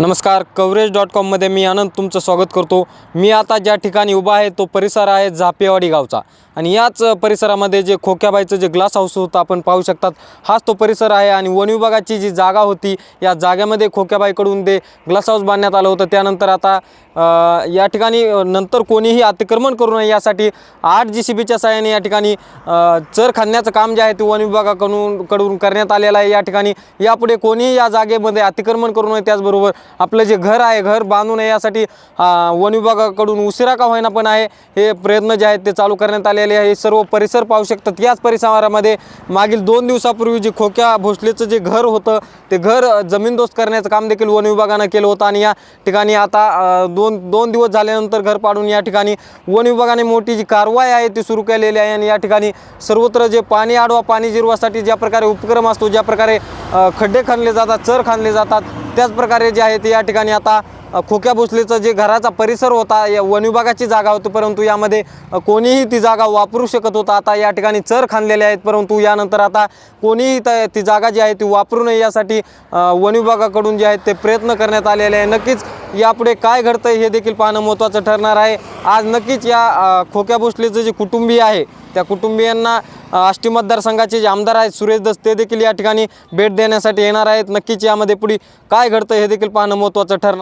नमस्कार coverage dot कॉममध्ये मी आनंद तुमचं स्वागत करतो. मी आता ज्या ठिकाणी उभा आहे तो परिसर आहे झापेवाडी गावचा. आणि याच परिसरामध्ये जे खोक्याबाईचं जे ग्लास हाऊस होतं आपण पाहू शकतात. हाच तो परिसर आहे आणि वन विभागाची जी जागा होती या जागेमध्ये खोक्याबाईकडून ते ग्लास हाऊस बांधण्यात आलं होतं. त्यानंतर आता या ठिकाणी नंतर कोणीही अतिक्रमण करू नये यासाठी आठ जी सी बीच्या सहाय्याने या ठिकाणी चर खांदण्याचं काम जे आहे ते वन विभागाकडून कडून करण्यात आलेलं आहे. या ठिकाणी यापुढे कोणीही या जागेमध्ये अतिक्रमण करू नये त्याचबरोबर आपलं जे घर आहे घर बांधू नये यासाठी वन विभागाकडून उशिरा का होईना पण आहे. हे प्रयत्न जे आहेत ते चालू करण्यात आलेले आहे. हे सर्व परिसर पाहू शकतात. याच परिसरामध्ये मागील दोन दिवसापूर्वी जे खोक्या भोसलेचं जे घर होतं ते घर जमीनदोस्त करण्याचं काम देखील वन विभागानं केलं होतं. आणि या ठिकाणी आता दोन दोन दिवस झाल्यानंतर घर पाडून या ठिकाणी वन विभागाने मोठी जी कारवाई आहे ती सुरू केलेली आहे. आणि या ठिकाणी सर्वत्र जे पाणी आडवा पाणी जिरवासाठी ज्या प्रकारे उपक्रम असतो ज्या प्रकारे खड्डे खणले जातात चर खणले जातात त्याचप्रकारे जे आहे ते या ठिकाणी आता खोक्या भोसलेचं जे घराचा परिसर होता या वन विभागाची जागा होती परंतु यामध्ये कोणीही ती जागा वापरू शकत होता. आता या ठिकाणी चर खांदलेले आहेत परंतु यानंतर आता कोणीही त ती जागा जी आहे ती वापरू नये यासाठी वनविभागाकडून वन विभागाकडून जे आहेत ते प्रयत्न करण्यात आलेले आहे. नक्कीच यापुढे काय घडतं हे देखील पाहणं महत्त्वाचं ठरणार आहे. आज नक्कीच या खोक्या भोसलेचं जे कुटुंबीय आहे त्या कुटुंबियांना आष्टी मतदारसंघाचे जे आमदार आहेत सुरेश दस ते देखील या ठिकाणी भेट देण्यासाठी येणार आहेत. नक्कीच यामध्ये पुढे काय घडतं हे देखील पाहणं महत्त्वाचं ठरणार.